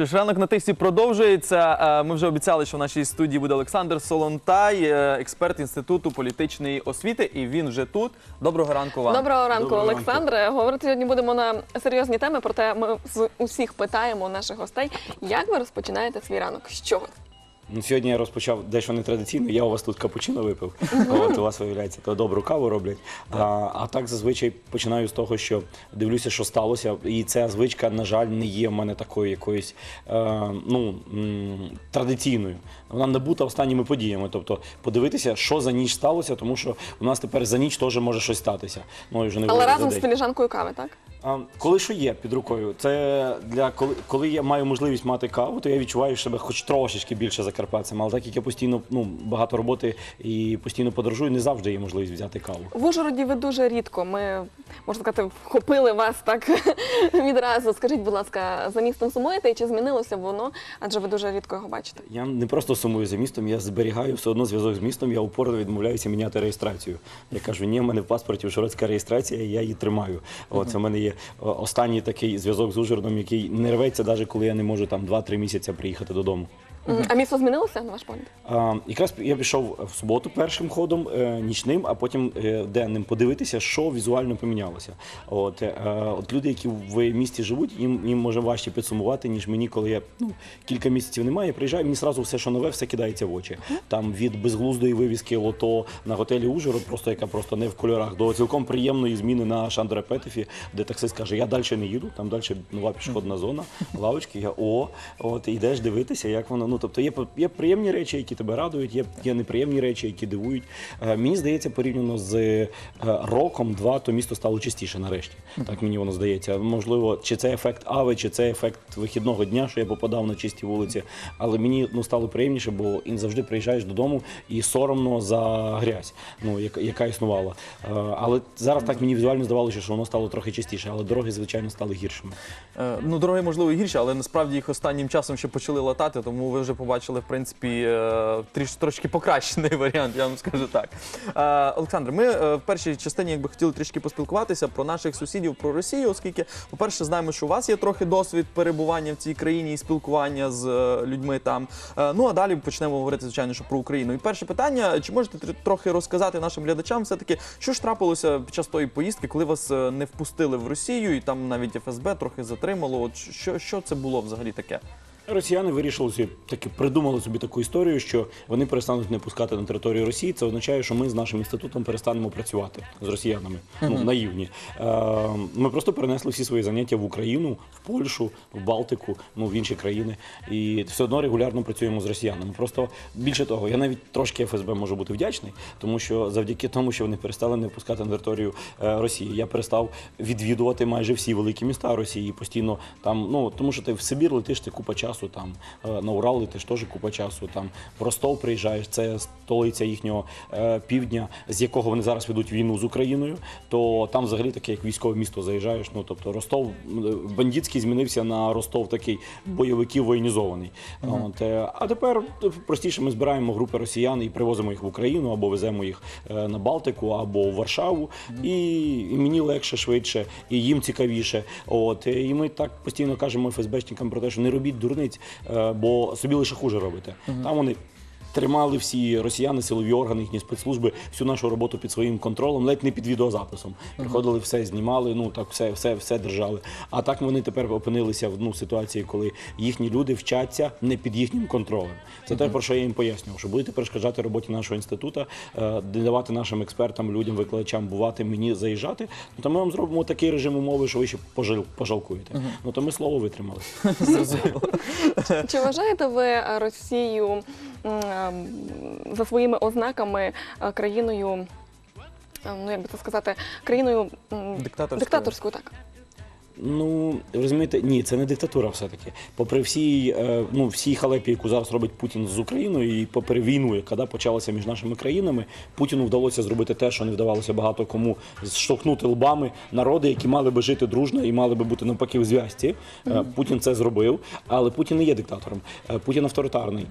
Що ж, ранок на тисі продовжується. Е, Ми вже обіцяли, що в нашій студії буде Олександр Солонтай, е, експерт інституту політичної освіти, і він вже тут. Доброго ранку вам. Доброго ранку, Доброго ранку. Олександре. Говорити сьогодні будемо на серйозні теми, проте ми з усіх питаємо наших гостей, як ви розпочинаєте свій ранок? З чого? Ну, сьогодні я розпочав дещо нетрадиційно. Я у вас тут капучино випив. От у вас виявляється, то добру каву роблять. А, а так зазвичай починаю з того, що дивлюся, що сталося. І ця звичка, на жаль, не є в мене такою якоюсь е, ну, м, традиційною. Вона набута останніми подіями. Тобто подивитися, що за ніч сталося, тому що у нас тепер за ніч теж може щось статися. Ну, і вже не Але говорю за разом з день. філіжанкою кави, так? Коли що є під рукою, це для коли, коли я маю можливість мати каву, то я відчуваю себе хоч трошечки більше закарпатцем. Але так як я постійно ну багато роботи і постійно подорожую, не завжди є можливість взяти каву. В Ужгороді ви дуже рідко. Ми можна сказати, вхопили вас так відразу. Скажіть, будь ласка, за містом сумуєте і чи змінилося воно? Адже ви дуже рідко його бачите. Я не просто сумую за містом, я зберігаю все одно зв'язок з містом. Я упорно відмовляюся міняти реєстрацію. Я кажу, ні, в мене в паспорті Ужгородська реєстрація, і я її тримаю. От це в мене є останній такий зв'язок з Ужгородом, який не рветься, навіть коли я не можу там 2-3 місяці приїхати додому. Мгм. А місто змінилося на ваш погляд? А, якраз я пішов в суботу першим ходом е, нічним, а потім е, денним подивитися, що візуально помінялося. От, е, от люди, які в місті живуть, їм, їм може важче підсумувати, ніж мені, коли я ну, кілька місяців немає. Я приїжджаю, мені зразу все, що нове, все кидається в очі. Там від безглуздої вивіски лото на готелі Ужгород, просто яка просто не в кольорах, до цілком приємної зміни на Шандора Петефі, де таксист каже, я далі не їду, там далі нова пішохідна зона, лавочки. Я о, от і йдеш дивитися, як воно. Ну тобто є, є приємні речі, які тебе радують, є, є неприємні речі, які дивують. Е, мені здається, порівняно з е, роком, два, то місто стало чистіше нарешті. Так мені воно здається. Можливо, чи це ефект ави, чи це ефект вихідного дня, що я попадав на чисті вулиці. Але мені ну стало приємніше, бо завжди приїжджаєш додому і соромно за грязь, ну яка, яка існувала. Е, але зараз так мені візуально здавалося, що воно стало трохи чистіше, але дороги, звичайно, стали гіршими. Е, Ну, дороги, можливо, і гірші, але насправді їх останнім часом ще почали латати, тому ви вже побачили, в принципі, е, тріш, трошки покращений варіант, я вам скажу так. Е, Олександр, ми е, в першій частині якби хотіли трішки поспілкуватися про наших сусідів, про Росію, оскільки, по-перше, знаємо, що у вас є трохи досвід перебування в цій країні і спілкування з людьми там. Ну а далі почнемо говорити, звичайно, що про Україну. І перше питання: чи можете трохи розказати нашим глядачам, все-таки, що ж трапилося під час тої поїздки, коли вас не впустили в Росію, і там навіть ФСБ трохи затримало? От що, що це було взагалі таке? Росіяни вирішили собі таки придумали собі таку історію, що вони перестануть не пускати на територію Росії. Це означає, що ми з нашим інститутом перестанемо працювати з росіянами. Ну наївні. Е, ми просто перенесли всі свої заняття в Україну, в Польщу, в Балтику, ну в інші країни. І все одно регулярно працюємо з росіянами. Просто більше того, я навіть трошки ФСБ можу бути вдячний, тому що завдяки тому, що вони перестали не пускати на територію е, Росії, я перестав відвідувати майже всі великі міста Росії. Постійно там, ну тому що ти в Сибір летиш, ти купа часу, там е, на Урал летиш теж купа часу. Там в Ростов приїжджаєш, це столиця їхнього е, півдня, з якого вони зараз ведуть війну з Україною. То там взагалі таке, як військове місто заїжджаєш. Ну тобто Ростов м, бандитський змінився на Ростов такий бойовиків воєнізований. От, е, а тепер е, простіше ми збираємо групи росіян і привозимо їх в Україну або веземо їх е, на Балтику, або в Варшаву. І, і мені легше, швидше, і їм цікавіше. От е, і ми так постійно кажемо ФСБшникам про те, що не робіть дурниць, е, бо собі лише хуже робите. Там вони. Тримали всі росіяни, силові органи, їхні спецслужби всю нашу роботу під своїм контролем, навіть не під відеозаписом. Приходили, все знімали, ну так все, все, все держали. А так вони тепер опинилися в ну, ситуації, коли їхні люди вчаться не під їхнім контролем. Це те, про що я їм пояснював, що будете перешкоджати роботі нашого інституту, е, не давати нашим експертам, людям, викладачам бувати, мені заїжджати. Ну то ми вам зробимо такий режим умови, що ви ще пожал, пожалкуєте. Ну то ми слово витримали. Зрозуміло. Чи вважаєте ви Росію за своїми ознаками е, країною? е, Ну, як би це сказати, країною Диктаторською. диктаторською, так. Ну розумієте, ні, це не диктатура, все таки. Попри всі, е, ну всі халепі, яку зараз робить Путін з Україною, і попри війну, яка да, почалася між нашими країнами, Путіну вдалося зробити те, що не вдавалося багато кому зштовхнути лбами народи, які мали би жити дружно і мали би бути навпаки в зв'язці. Е, Путін це зробив, але Путін не є диктатором. Е, Путін авторитарний.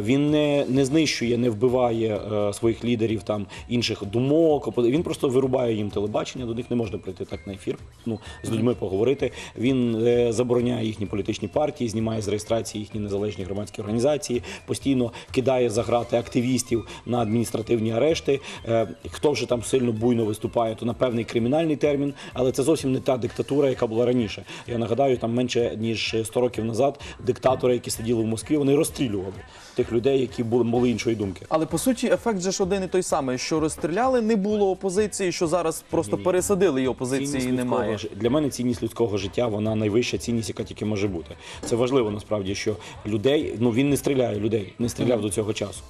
Він не, не знищує, не вбиває своїх лідерів там інших думок. Він просто вирубає їм телебачення. До них не можна прийти так на ефір. Ну з людьми поговорити. Говорити. Він е, забороняє їхні політичні партії, знімає з реєстрації їхні незалежні громадські організації, постійно кидає за грати активістів на адміністративні арешти. Е, Хто вже там сильно буйно виступає, то на певний кримінальний термін, але це зовсім не та диктатура, яка була раніше. Я нагадаю, там менше ніж 100 років назад диктатори, які сиділи в Москві, вони розстрілювали тих людей, які були, були іншої думки. Але по суті, ефект же ж один і той самий, що розстріляли, не було опозиції, що зараз просто Ні. пересадили і опозиції немає. ж- для мене цінність людського життя вона найвища цінність, яка тільки може бути. Це важливо насправді, що людей ну він не стріляє людей, не стріляв до цього часу.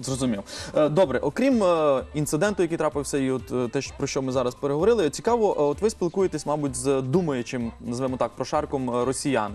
Зрозумів. Е, Добре, окрім е, інциденту, який трапився, і от е, те, про що ми зараз переговорили, цікаво, от ви спілкуєтесь, мабуть, з думаючим, називаємо так, прошарком росіян.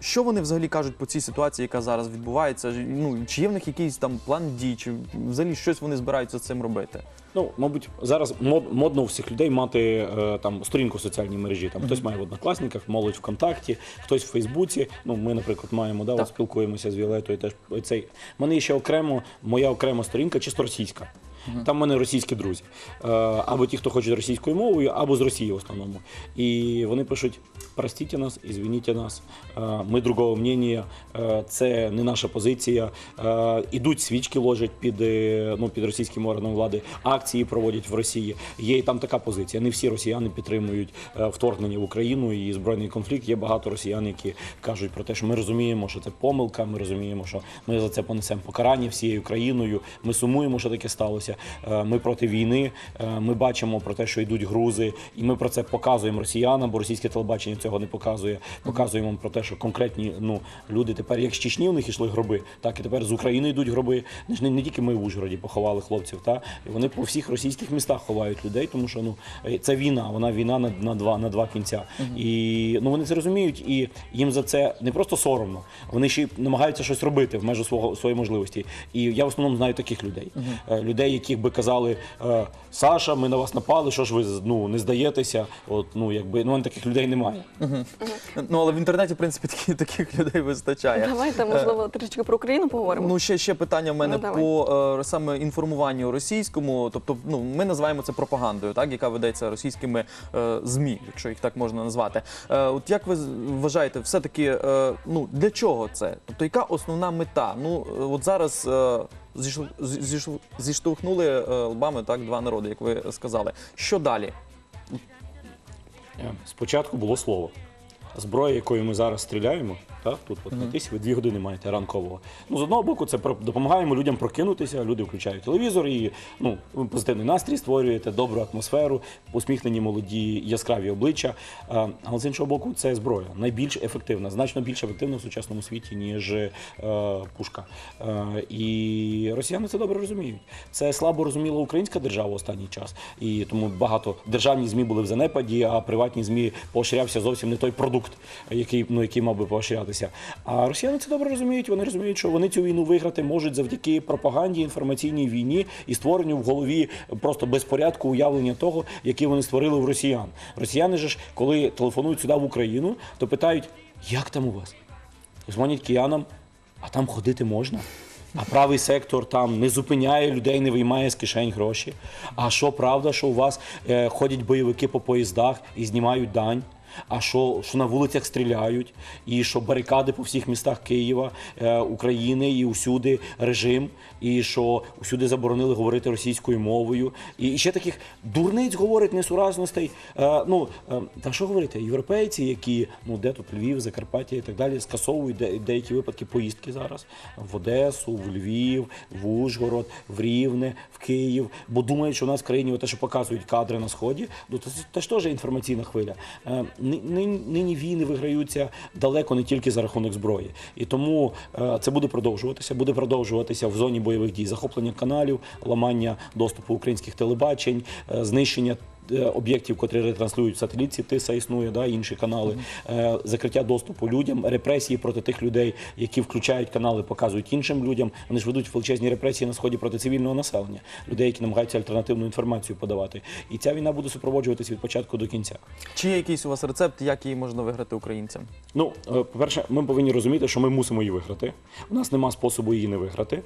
Що вони взагалі кажуть по цій ситуації, яка зараз відбувається? Ну чи є в них якийсь там план дій, чи взагалі щось вони збираються з цим робити? Ну, мабуть, зараз мод, модно у всіх людей мати там сторінку в соціальній мережі. Там хтось має в однокласниках, молодь ВКонтакті, хтось в Фейсбуці. Ну, ми, наприклад, маємо да, Так. спілкуємося з Віолетою. Теж цей мене ще окремо моя окрема сторінка, чисто російська. Там в мене російські друзі. Е, або ті, хто хоче російською мовою, або з Росії в основному. І вони пишуть: простіть нас, ізвініть нас, е, ми другого мнення, е, це не наша позиція. Е, ідуть свічки ложать під, ну, під російським органом влади, акції проводять в Росії. Є і там така позиція. Не всі росіяни підтримують вторгнення в Україну і збройний конфлікт. Є багато росіян, які кажуть про те, що ми розуміємо, що це помилка. Ми розуміємо, що ми за це понесемо покарання всією країною. Ми сумуємо, що таке сталося. Е, Ми проти війни. Е, Ми бачимо про те, що йдуть грузи, і ми про це показуємо росіянам, бо російське телебачення цього не показує. Показуємо про те, що конкретні ну люди тепер, як з Чечні у них ішли гроби, так і тепер з України йдуть гроби. Не не, не тільки ми в Ужгороді поховали хлопців, та і вони по всіх російських містах ховають людей, тому що ну е, це війна, вона війна на, на два на два кінця. І ну вони це розуміють, і їм за це не просто соромно, вони ще й намагаються щось робити в межу свого своєї можливості. І я в основному знаю таких людей, людей, яких би казали е, Саша, ми на вас напали. Що ж ви ну не здаєтеся? От ну якби ну таких людей немає. Ну але в інтернеті, в принципі, такі, таких людей вистачає. Давайте, можливо, трішки про Україну поговоримо. Ну, ще, ще питання в мене Ну, по е, саме інформуванню російському. Тобто, ну ми називаємо це пропагандою, так яка ведеться російськими е, змі, якщо їх так можна назвати. Е, от як ви вважаєте, все таки, е, ну для чого це? Тобто, яка основна мета? Ну е, от зараз. Е, Зіштовхнули е, лбами так два народи, як ви сказали. Що далі? Е, Спочатку було слово. Зброя, якою ми зараз стріляємо, так, тут от на тисі ви дві години маєте ранкового. Ну, з одного боку, це про- допомагаємо людям прокинутися, люди включають телевізор і ну, ви позитивний настрій створюєте, добру атмосферу, усміхнені молоді, яскраві обличчя. А, Але з іншого боку, це зброя найбільш ефективна, значно більш ефективна в сучасному світі, ніж е, пушка. Е, і росіяни це добре розуміють. Це слабо розуміла українська держава останній час. І тому багато державні ЗМІ були в занепаді, а приватні ЗМІ поощрявся зовсім не той продукт, який, ну, який мав би поощрятися. А росіяни це добре розуміють. Вони розуміють, що вони цю війну виграти можуть завдяки пропаганді, інформаційній війні і створенню в голові просто безпорядку уявлення того, які вони створили в росіян. Росіяни ж, коли телефонують сюди в Україну, то питають, як там у вас? Дзвонять киянам, а там ходити можна. А правий сектор там не зупиняє людей, не виймає з кишень гроші. А що правда, що у вас е, ходять бойовики по поїздах і знімають дань? А що, що на вулицях стріляють, і що барикади по всіх містах Києва, е, України і усюди режим, і що усюди заборонили говорити російською мовою. І ще таких дурниць говорить несуразностей. Е, ну е, та що говорити, європейці, які ну де тут Львів, Закарпаття і так далі, скасовують де, деякі випадки поїздки зараз в Одесу, в Львів, в Ужгород, в Рівне, в Київ, бо думають, що у нас в країні те, що показують кадри на сході, ну це, це ж теж інформаційна хвиля. Нині, нині війни виграються далеко не тільки за рахунок зброї, і тому е, це буде продовжуватися. Буде продовжуватися в зоні бойових дій, захоплення каналів, ламання доступу українських телебачень, е, знищення. Е, Об'єктів, котрі ретранслюють сателітці, ТИСА існує, да, інші канали, е, закриття доступу людям, репресії проти тих людей, які включають канали, показують іншим людям. Вони ж ведуть величезні репресії на сході проти цивільного населення, людей, які намагаються альтернативну інформацію подавати. І ця війна буде супроводжуватися від початку до кінця. Чи є якийсь у вас рецепт, як її можна виграти українцям? Ну, е, по-перше, ми повинні розуміти, що ми мусимо її виграти. У нас нема способу її не виграти.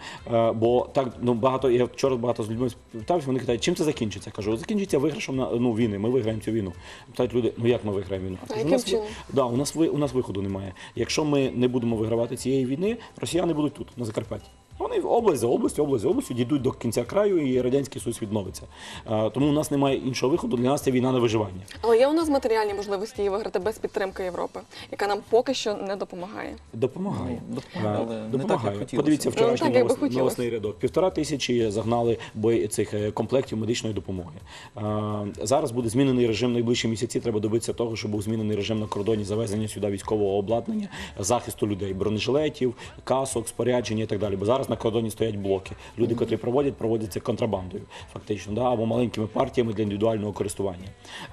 Бо так ну багато я вчора багато з людьми спитався, вони питають, чим це закінчиться? Кажу, закінчиться виграшом на ну, війни, ми виграємо цю війну. Питають люди, ну як ми виграємо війну? А у нас, чином? да, у нас у нас виходу немає. Якщо ми не будемо вигравати цієї війни, росіяни будуть тут, на Закарпатті. Вони область за областю, область за областю дійдуть до кінця краю, і радянський союз відновиться. А, тому у нас немає іншого виходу. Для нас це війна на виживання. Але є у нас матеріальні можливості її виграти без підтримки Європи, яка нам поки що не допомагає. Допомагає. Ну, допомагає, але Е, не так, як. Подивіться Ну, вчорашній би новос- новосний рядок. Півтора тисячі загнали бої цих е, комплектів медичної допомоги. Зараз буде змінений режим найближчі місяці. Треба добитися того, щоб був змінений режим на кордоні завезення сюди військового обладнання, захисту людей, бронежилетів, касок, спорядження і так далі. Бо зараз на кордоні стоять блоки. Люди, котрі проводять, проводять це контрабандою, фактично, да, або маленькими партіями для індивідуального користування.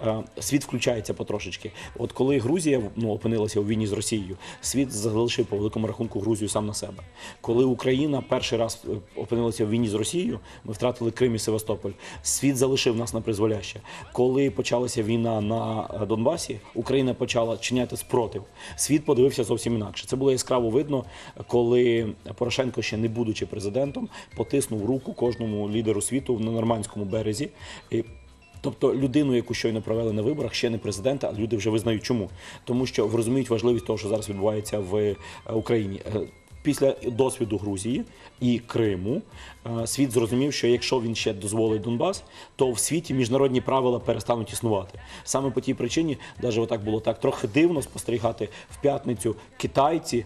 Е, Світ включається потрошечки. От коли Грузія ну, опинилася у війні з Росією, світ залишив по великому рахунку Грузію сам на себе. Коли Україна перший раз е, опинилася в війні з Росією, ми втратили Крим і Севастополь. Світ залишив нас на призволяще. Коли почалася війна на е, Донбасі, Україна почала чиняти спротив. Світ подивився зовсім інакше. Це було яскраво видно, коли Порошенко, ще не будучи президентом, потиснув руку кожному лідеру світу на нормандському березі. Тобто людину, яку щойно провели на виборах, ще не президента, а люди вже визнають чому. Тому що розуміють важливість того, що зараз відбувається в е, Україні. Е, Після досвіду Грузії і Криму е, світ зрозумів, що якщо він ще дозволить Донбас, то в світі міжнародні правила перестануть існувати. Саме по тій причині, навіть отак було так трохи дивно спостерігати в п'ятницю китайці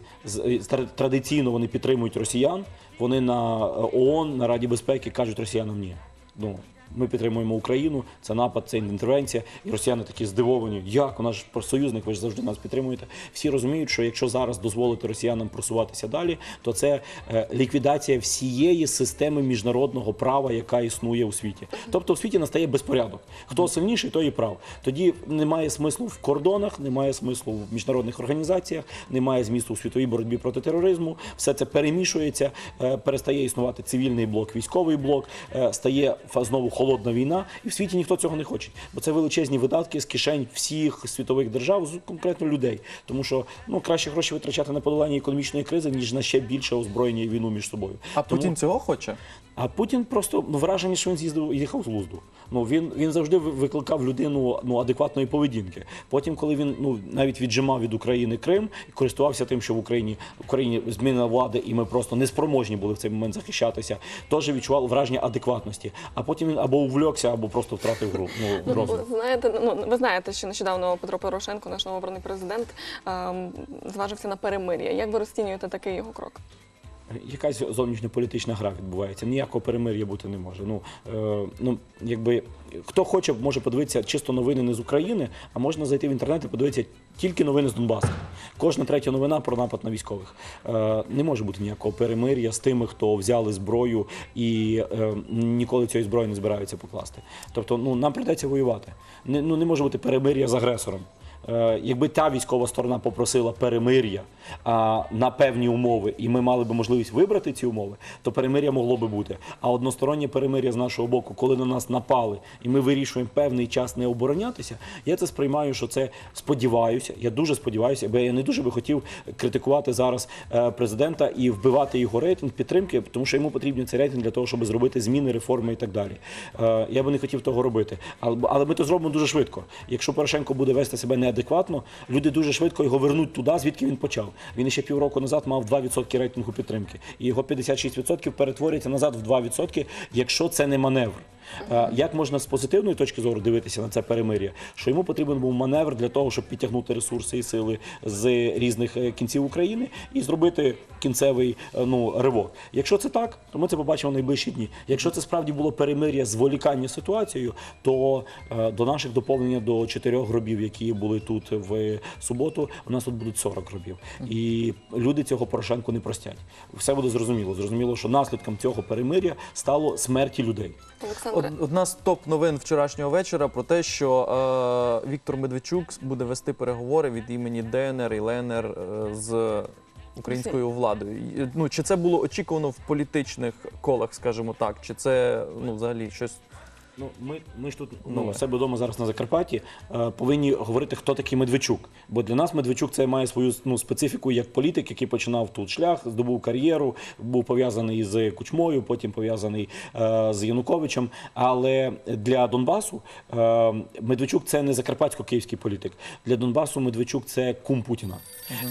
традиційно вони підтримують росіян. Вони на е, ООН, на Раді безпеки кажуть росіянам ні. Ну ми підтримуємо Україну, це напад, це інтервенція. І росіяни такі здивовані. Як у нас ж союзник, ви ж завжди нас підтримуєте. Всі розуміють, що якщо зараз дозволити росіянам просуватися далі, то це е, ліквідація всієї системи міжнародного права, яка існує у світі. Тобто в світі настає безпорядок. Хто сильніший, той і прав. Тоді немає смислу в кордонах, немає смислу в міжнародних організаціях, немає змісту у світовій боротьбі проти тероризму. Все це перемішується, е, перестає існувати цивільний блок, військовий блок, е, стає знову холодна війна, і в світі ніхто цього не хоче, бо це величезні видатки з кишень всіх світових держав, з конкретно людей. Тому що ну краще гроші витрачати на подолання економічної кризи, ніж на ще більше озброєння і війну між собою. А Тому- Путін цього хоче? А Путін просто ну, вражений, що він з'їздив їхав з глузду. Ну він, він завжди викликав людину ну адекватної поведінки. Потім, коли він ну навіть віджимав від України Крим і користувався тим, що в Україні в Україні змінена влада, і ми просто неспроможні були в цей момент захищатися, теж відчував враження адекватності. А потім він або увлекся, або просто втратив гру. Ну, Ну, розум. знаєте, ну ви знаєте, що нещодавно Петро Порошенко, наш новообраний президент, ем, зважився на перемир'я. Як ви розцінюєте такий його крок? Якась зовнішньополітична гра відбувається. Ніякого перемир'я бути не може. Ну, е, ну якби хто хоче, може подивитися чисто новини не з України, а можна зайти в інтернет і подивитися тільки новини з Донбасу. Кожна третя новина про напад на військових. Е, не може бути ніякого перемир'я з тими, хто взяли зброю і е, ніколи цієї зброї не збираються покласти. Тобто, ну нам прийдеться воювати. Не, ну, не може бути перемир'я з агресором. Е, Якби та військова сторона попросила перемир'я на певні умови, і ми мали би можливість вибрати ці умови, то перемир'я могло би бути. А одностороннє перемир'я з нашого боку, коли на нас напали, і ми вирішуємо певний час не оборонятися, я це сприймаю, що це сподіваюся. Я дуже сподіваюся, бо я не дуже би хотів критикувати зараз е, президента і вбивати його рейтинг підтримки, тому що йому потрібен цей рейтинг для того, щоб зробити зміни, реформи і так далі. Е, Я би не хотів того робити, але, ми то зробимо дуже швидко. Якщо Порошенко буде вести себе неадекватно, люди дуже швидко його вернуть туди, звідки він почав. Він ще півроку назад мав 2% рейтингу підтримки, і його 56% перетворюється назад в 2%, якщо це не маневр. Е, Як можна з позитивної точки зору дивитися на це перемир'я? Що йому потрібен був маневр для того, щоб підтягнути ресурси і сили з різних е, кінців України і зробити кінцевий е, ну ривок. Якщо це так, то ми це побачимо в найближчі дні. Якщо це справді було перемир'я зволікання ситуацією, то до наших доповнення до чотирьох гробів, які були тут в суботу, у нас тут будуть 40 гробів. І люди цього Порошенку не простять. Все буде зрозуміло. Зрозуміло, що наслідком цього перемир'я стало смерті людей. Олександре, Од- Одна з топ новин вчорашнього вечора про те, що е, Віктор Медведчук буде вести переговори від імені ДНР і ЛНР е, з українською владою. Ну чи це було очікувано в політичних колах, скажімо так, чи це ну взагалі щось Ну, ми, ми ж тут ну, у себе вдома зараз на Закарпатті е, повинні говорити, хто такий Медведчук. Бо для нас Медведчук це має свою ну, специфіку як політик, який починав тут шлях, здобув кар'єру, був пов'язаний з Кучмою, потім пов'язаний е, з Януковичем. Але для Донбасу е, Медведчук це не закарпатсько-київський політик. Для Донбасу Медведчук це кум Путіна.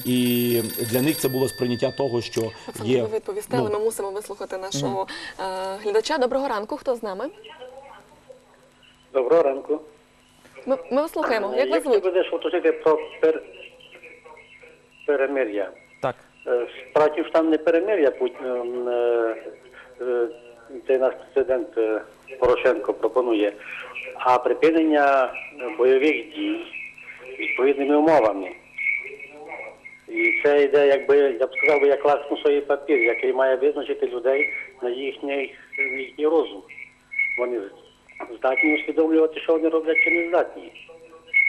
І для них це було сприйняття того, що Олександр, є ви відповісти, ну, але ми мусимо вислухати нашого е, глядача. Доброго ранку. Хто з нами? Доброго ранку. Ми, ми вас слухаємо. Як Я вас хотів звуть? би дещо уточнити про пер... перемир'я. Так. Е, Справді ж там не перемир'я Пут- ем, е, е, цей наш президент е, Порошенко пропонує, а припинення бойових дій відповідними умовами. І це йде, якби, я б сказав, би, як лакмусовий папір, який має визначити людей на їхній, їхній розум. Вони здатні усвідомлювати, що вони роблять, чи не здатні.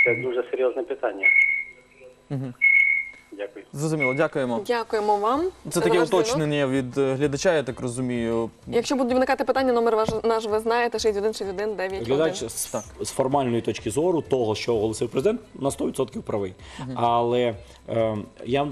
Це дуже серйозне питання. Дякую. Зрозуміло, дякуємо. Дякуємо вам. Це таке уточнення від е, глядача, я так розумію. Якщо будуть виникати питання, номер ваш, наш ви знаєте, 6161 91. Глядач з, Так. з формальної точки зору того, що оголосив президент, на 100% правий. Але е, я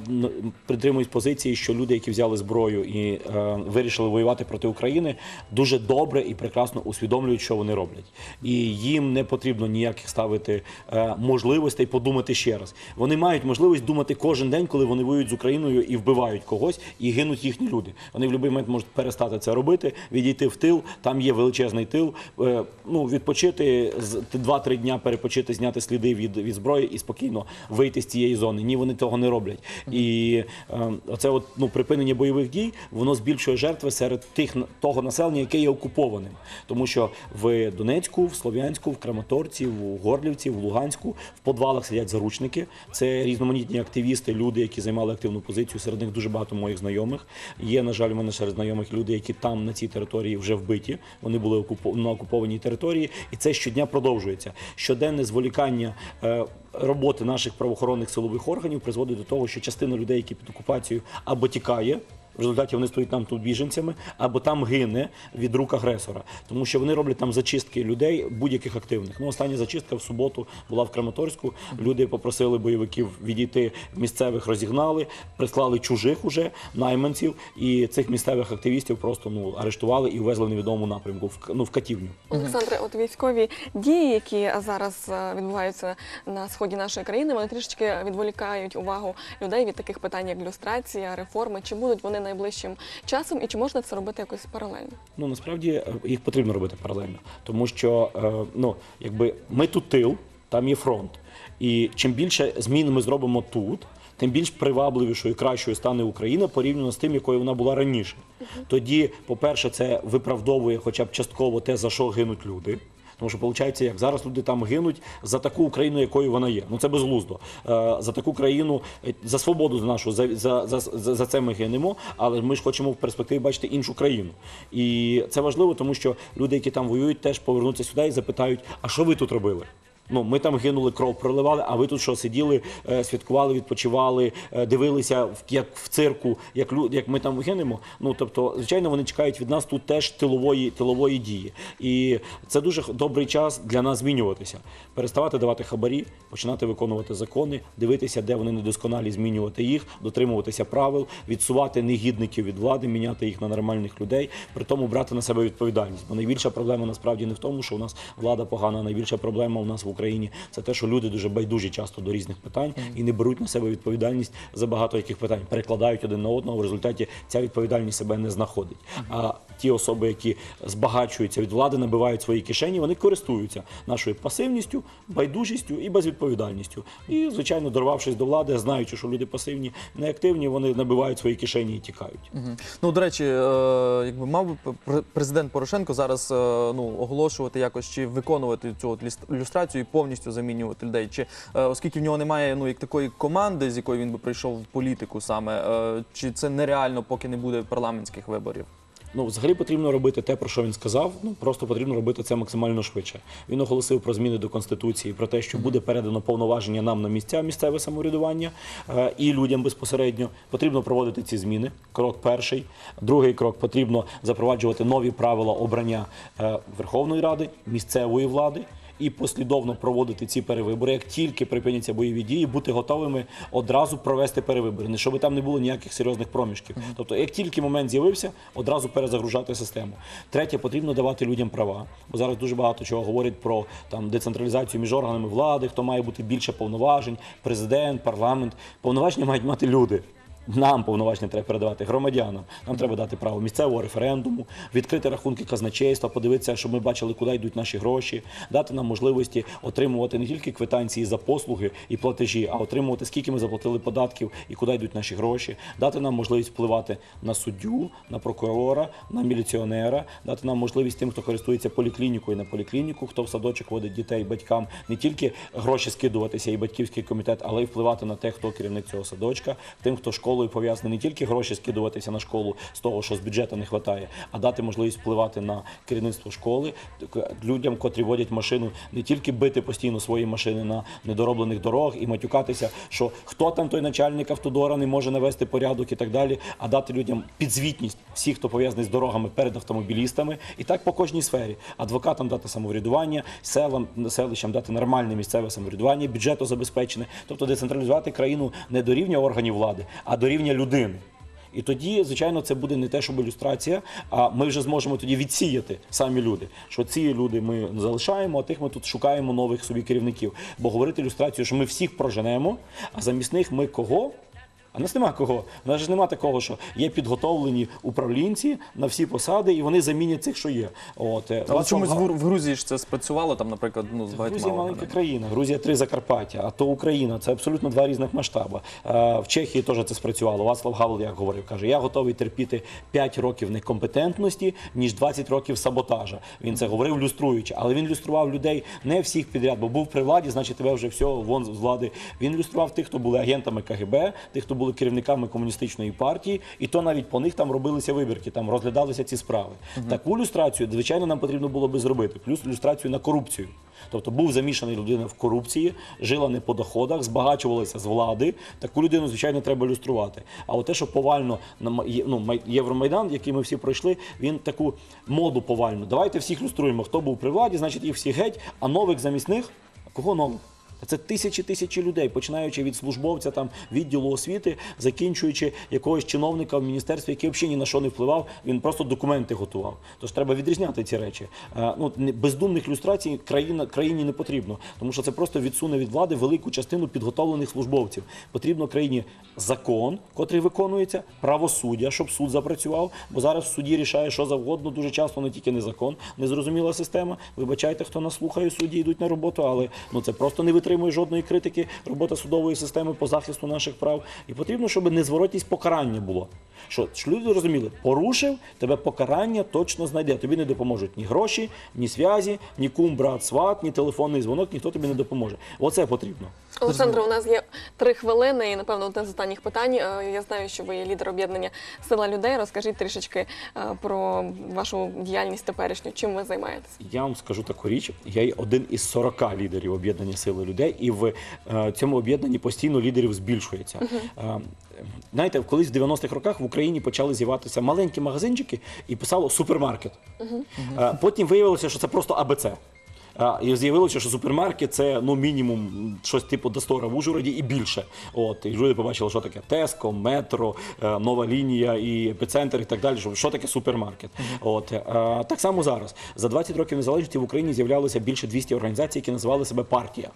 притримуюсь позиції, що люди, які взяли зброю і е, вирішили воювати проти України, дуже добре і прекрасно усвідомлюють, що вони роблять. І їм не потрібно ніяких ставити е, можливостей подумати ще раз. Вони мають можливість думати кожен день, коли вони воюють з Україною і вбивають когось, і гинуть їхні люди. Вони в будь-який момент можуть перестати це робити, відійти в тил. Там є величезний тил. Е, ну відпочити з 2-3 дня перепочити, зняти сліди від, від зброї і спокійно вийти з цієї зони. Ні, вони того не роблять. І е, оце от ну припинення бойових дій воно збільшує жертви серед тих того населення, яке є окупованим, тому що в Донецьку, в Слов'янську, в Краматорці, в Горлівці, в Луганську в подвалах сидять заручники. Це різноманітні активісти, люди, які займали активну позицію. Серед них дуже багато моїх знайомих. Є, на жаль, у мене серед знайомих люди, які там на цій території вже вбиті. Вони були на окупованій території, і це щодня продовжується. Щоденне зволікання. е, Роботи наших правоохоронних силових органів призводить до того, що частина людей, які під окупацією, або тікає, в результаті вони стоять там тут біженцями, або там гине від рук агресора, тому що вони роблять там зачистки людей будь-яких активних. Ну, остання зачистка в суботу була в Краматорську. Люди попросили бойовиків відійти місцевих, розігнали, прислали чужих уже найманців, і цих місцевих активістів просто ну арештували і увезли в невідомому напрямку в ну в катівню. Олександре, от військові дії, які зараз е, відбуваються на сході нашої країни, вони трішечки відволікають увагу людей від таких питань, як люстрація, реформи. Чи будуть вони найближчим часом, і чи можна це робити якось паралельно? Ну насправді е, їх потрібно робити паралельно, тому що е, ну якби ми тут тил, там є фронт. І чим більше змін ми зробимо тут, тим більш привабливішою і кращою стане Україна порівняно з тим, якою вона була раніше. Тоді, по-перше, це виправдовує хоча б частково те, за що гинуть люди. Тому що виходить, як зараз люди там гинуть за таку Україну, якою вона є. Ну це безглуздо. Е, за таку країну, е, за свободу нашу, за, за, за, за, за це ми гинемо, але ми ж хочемо в перспективі бачити іншу країну. І це важливо, тому що люди, які там воюють, теж повернуться сюди і запитають: а що ви тут робили? Ну, ми там гинули, кров проливали, а ви тут що сиділи, е, святкували, відпочивали, е, дивилися як в цирку, як лю- як ми там гинемо. Ну тобто, звичайно, вони чекають від нас тут теж тилової тилової дії. І це дуже добрий час для нас змінюватися, переставати давати хабарі, починати виконувати закони, дивитися, де вони недосконалі, змінювати їх, дотримуватися правил, відсувати негідників від влади, міняти їх на нормальних людей, при тому брати на себе відповідальність. Бо найбільша проблема насправді не в тому, що у нас влада погана. Найбільша проблема у нас в Україні це те, що люди дуже байдужі часто до різних питань і не беруть на себе відповідальність за багато яких питань, перекладають один на одного. В результаті ця відповідальність себе не знаходить. А ті особи, які збагачуються від влади, набивають свої кишені, вони користуються нашою пасивністю, байдужістю і безвідповідальністю. І, звичайно, дорвавшись до влади, знаючи, що люди пасивні, неактивні, вони набивають свої кишені і тікають. Ну, до речі, е, якби мав президент Порошенко зараз е, ну, оголошувати якось чи виконувати цю от люстрацію повністю замінювати людей. Чи е, оскільки в нього немає ну як такої команди, з якою він би прийшов в політику саме, е, чи це нереально, поки не буде парламентських виборів? Ну, взагалі потрібно робити те, про що він сказав. Ну просто потрібно робити це максимально швидше. Він оголосив про зміни до конституції, про те, що буде передано повноваження нам на місця місцеве самоврядування е, і людям безпосередньо. Потрібно проводити ці зміни. Крок перший. Другий крок потрібно запроваджувати нові правила обрання е, Верховної Ради, місцевої влади. І послідовно проводити ці перевибори, як тільки припиняться бойові дії, бути готовими одразу провести перевибори, не щоб там не було ніяких серйозних проміжків. Тобто, як тільки момент з'явився, одразу перезагружати систему. Третє, потрібно давати людям права, бо зараз дуже багато чого говорять про там децентралізацію між органами влади, хто має бути більше повноважень, президент, парламент. Повноваження мають мати люди. Нам повноваження треба передавати громадянам. Нам треба дати право місцевого референдуму, відкрити рахунки казначейства, подивитися, щоб ми бачили, куди йдуть наші гроші, дати нам можливості отримувати не тільки квитанції за послуги і платежі, а отримувати скільки ми заплатили податків і куди йдуть наші гроші, дати нам можливість впливати на суддю, на прокурора, на міліціонера, дати нам можливість тим, хто користується поліклінікою на поліклініку, хто в садочок водить дітей батькам, не тільки гроші скидуватися і батьківський комітет, але й впливати на те, хто керівник цього садочка, тим, хто школою пов'язаний, не тільки гроші скидуватися на школу з того, що з бюджету не вистачає, а дати можливість впливати на керівництво школи, людям, котрі водять машину, не тільки бити постійно свої машини на недороблених дорогах і матюкатися, що хто там той начальник автодора не може навести порядок і так далі, а дати людям підзвітність всіх, хто пов'язаний з дорогами перед автомобілістами, і так по кожній сфері. Адвокатам дати самоврядування, селам, селищам дати нормальне місцеве самоврядування, бюджету забезпечене, тобто децентралізувати країну не до рівня органів влади, а до рівня людини. І тоді, звичайно, це буде не те, щоб ілюстрація, а ми вже зможемо тоді відсіяти самі люди. Що ці люди ми залишаємо, а тих ми тут шукаємо нових собі керівників. Бо говорити ілюстрацію, що ми всіх проженемо, а замість них ми кого? А нас нема кого. У нас ж нема такого, що є підготовлені управлінці на всі посади, і вони замінять цих, що є. От е, Але чомусь в Грузії ж це спрацювало, там, наприклад, ну, з багатьма. Грузія маленька органами. країна. Грузія три Закарпаття, а то Україна. Це абсолютно два різних масштаби. Е, В Чехії теж це спрацювало. Вацлав Гавел, як говорив, каже: я готовий терпіти 5 років некомпетентності, ніж 20 років саботажа. Він це говорив люструючи, але він люстрував людей не всіх підряд, бо був при владі, значить тебе вже все вон з влади. Він люстрував тих, хто були агентами КГБ, тих, хто були керівниками комуністичної партії, і то навіть по них там робилися вибірки, там розглядалися ці справи. Таку люстрацію, звичайно, нам потрібно було би зробити. Плюс люстрацію на корупцію. Тобто був замішаний людина в корупції, жила не по доходах, збагачувалася з влади. Таку людину, звичайно, треба люструвати. А от те, що повально ну, Євромайдан, який ми всі пройшли, він таку моду повальну. Давайте всіх люструємо. Хто був при владі, значить їх всі геть, а нових замість них. Кого нових? Це тисячі тисячі людей, починаючи від службовця там відділу освіти, закінчуючи якогось чиновника в міністерстві, який взагалі ні на що не впливав, він просто документи готував. Тож треба відрізняти ці речі. Е, Ну бездумних люстрацій країна країні не потрібно, тому що це просто відсуне від влади велику частину підготовлених службовців. Потрібно країні закон, котрий виконується, правосуддя, щоб суд запрацював. Бо зараз в суді рішає, що завгодно, дуже часто не тільки не закон, незрозуміла система. Вибачайте, хто нас слухає, судді йдуть на роботу, але ну це просто не витримує жодної критики. Робота судової системи по захисту наших прав. І потрібно, щоб незворотність покарання було. Що люди розуміли, порушив тебе покарання точно знайде. Тобі не допоможуть ні гроші, ні зв'язі, ні кум, брат, сват, ні телефонний дзвонок, ніхто тобі не допоможе. Оце потрібно. Олександре, у нас є три хвилини, і напевно одне з останніх питань. Е, Я знаю, що ви є лідер об'єднання Сила людей. Розкажіть трішечки е, про вашу діяльність теперішню. Чим ви займаєтесь? Я вам скажу таку річ. Я є один із 40 лідерів об'єднання сили людей, і в е, цьому об'єднанні постійно лідерів збільшується. Угу. знаєте, колись в 90-х роках в Україні почали з'яватися маленькі магазинчики і писало супермаркет. Угу. потім виявилося, що це просто АБЦ. А, і з'явилося, що супермаркет це ну мінімум щось типу Достора в Ужгороді і більше. От і люди побачили, що таке Теско, метро, е, нова лінія і епіцентр, і так далі. Що, що таке супермаркет? От е, так само зараз за 20 років незалежності в Україні з'являлося більше 200 організацій, які називали себе партія.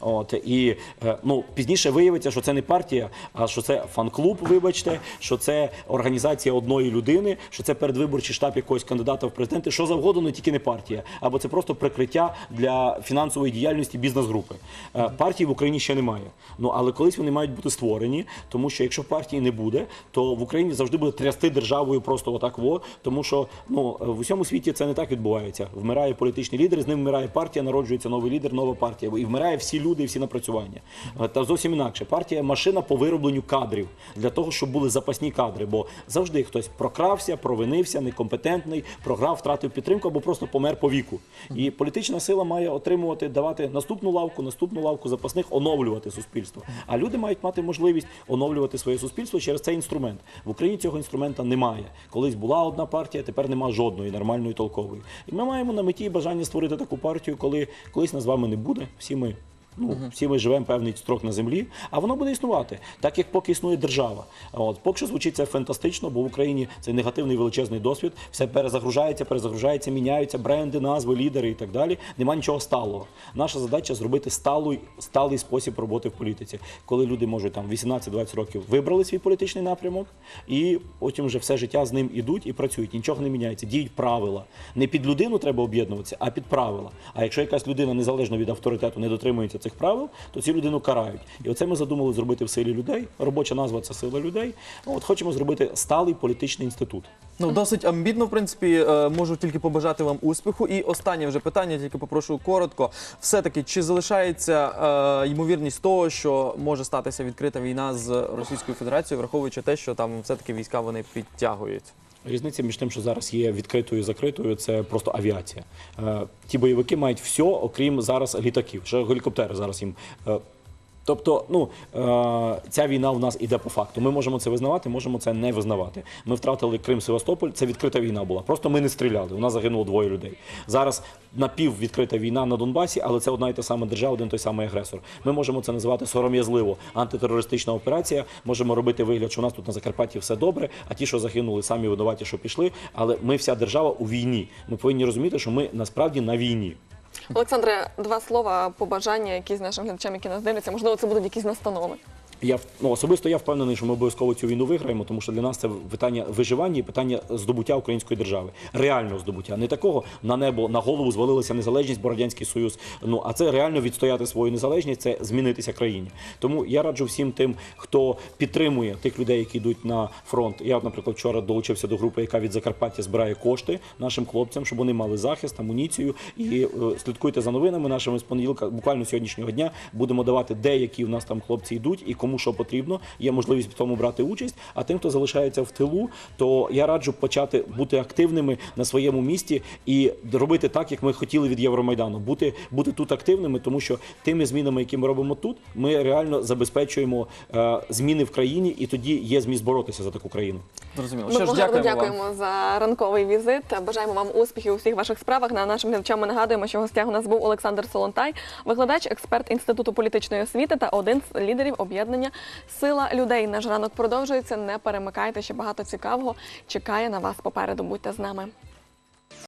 От і е, ну пізніше виявиться, що це не партія, а що це фан-клуб, вибачте, що це організація одної людини, що це передвиборчий штаб якогось кандидата в президенти, що завгодно, не тільки не партія, або це просто прикриття для фінансової діяльності бізнес-групи. Е, Партії в Україні ще немає. Ну але колись вони мають бути створені, тому що якщо партії не буде, то в Україні завжди буде трясти державою просто отак во, тому що ну в усьому світі це не так відбувається. Вмирає політичний лідер, з ним вмирає партія, народжується новий лідер, нова партія. І вмирає всі люди, і всі напрацювання. Е, Та зовсім інакше. Партія машина по виробленню кадрів для того, щоб були запасні кадри. Бо завжди хтось прокрався, провинився, некомпетентний, програв, втратив підтримку або просто помер по віку. І політична сила має отримувати, давати наступну лавку, наступну лавку запасних, оновлювати суспільство. А люди мають мати можливість оновлювати своє суспільство через цей інструмент. В Україні цього інструмента немає. Колись була одна партія, тепер нема жодної нормальної толкової. І ми маємо на меті бажання створити таку партію, коли колись нас з вами не буде. Всі ми. Ну, всі ми живемо певний строк на землі, а воно буде існувати, так як поки існує держава. От поки що звучить це фантастично, бо в Україні це негативний величезний досвід. Все перезагружається, перезагружається, міняються бренди, назви, лідери і так далі. Нема нічого сталого. Наша задача зробити сталий, сталий спосіб роботи в політиці, коли люди можуть там 18-20 років вибрали свій політичний напрямок, і потім вже все життя з ним ідуть і працюють. Нічого не міняється. Діють правила. Не під людину треба об'єднуватися, а під правила. А якщо якась людина незалежно від авторитету не дотримується цих правил, то цю людину карають. І оце ми задумали зробити в силі людей. Робоча назва це сила людей. От хочемо зробити сталий політичний інститут. Ну, досить амбітно, в принципі, е, можу тільки побажати вам успіху. І останнє вже питання, тільки попрошу коротко. Все-таки, чи залишається е, ймовірність того, що може статися відкрита війна з Російською Федерацією, враховуючи те, що там все-таки війська вони підтягують? Різниця між тим, що зараз є відкритою і закритою, це просто авіація. Е, ті бойовики мають все, окрім зараз літаків. Ще гелікоптери зараз їм. Тобто, ну е, ця війна у нас іде по факту. Ми можемо це визнавати, можемо це не визнавати. Ми втратили Крим, Севастополь. Це відкрита війна була. Просто ми не стріляли. У нас загинуло двоє людей. Зараз напіввідкрита війна на Донбасі, але це одна і та сама держава, один той самий агресор. Ми можемо це називати сором'язливо антитерористична операція. Можемо робити вигляд, що у нас тут на Закарпатті все добре, а ті, що загинули, самі винуваті, що пішли. Але ми вся держава у війні. Ми повинні розуміти, що ми насправді на війні. Олександре, два слова побажання, якісь нашим глядачам, які нас дивляться. Можливо, це будуть якісь настанови. Я ну, особисто я впевнений, що ми обов'язково цю війну виграємо, тому що для нас це питання виживання і питання здобуття української держави, реального здобуття, не такого на небо, на голову звалилася незалежність, бо радянський союз. Ну а це реально відстояти свою незалежність, це змінитися країні. Тому я раджу всім тим, хто підтримує тих людей, які йдуть на фронт. Я, наприклад, вчора долучився до групи, яка від Закарпаття збирає кошти нашим хлопцям, щоб вони мали захист, амуніцію. І е, слідкуйте за новинами нашими з понеділка, буквально сьогоднішнього дня, будемо давати, де які в нас там хлопці йдуть і кому що потрібно. Є можливість в тому брати участь. А тим, хто залишається в тилу, то я раджу почати бути активними на своєму місці і робити так, як ми хотіли від Євромайдану. Бути, бути тут активними, тому що тими змінами, які ми робимо тут, ми реально забезпечуємо е, зміни в країні, і тоді є зміст боротися за таку країну. Зрозуміло. Ми Що ж, гарно дякуємо вам. за ранковий візит. Бажаємо вам успіхів у всіх ваших справах. На нашим глядачам ми нагадуємо, що гостях у нас був Олександр Солонтай, викладач, експерт інституту політичної освіти та один з лідерів об'єднання Сила людей. Наш ранок продовжується. Не перемикайте ще багато цікавого. Чекає на вас попереду. Будьте з нами.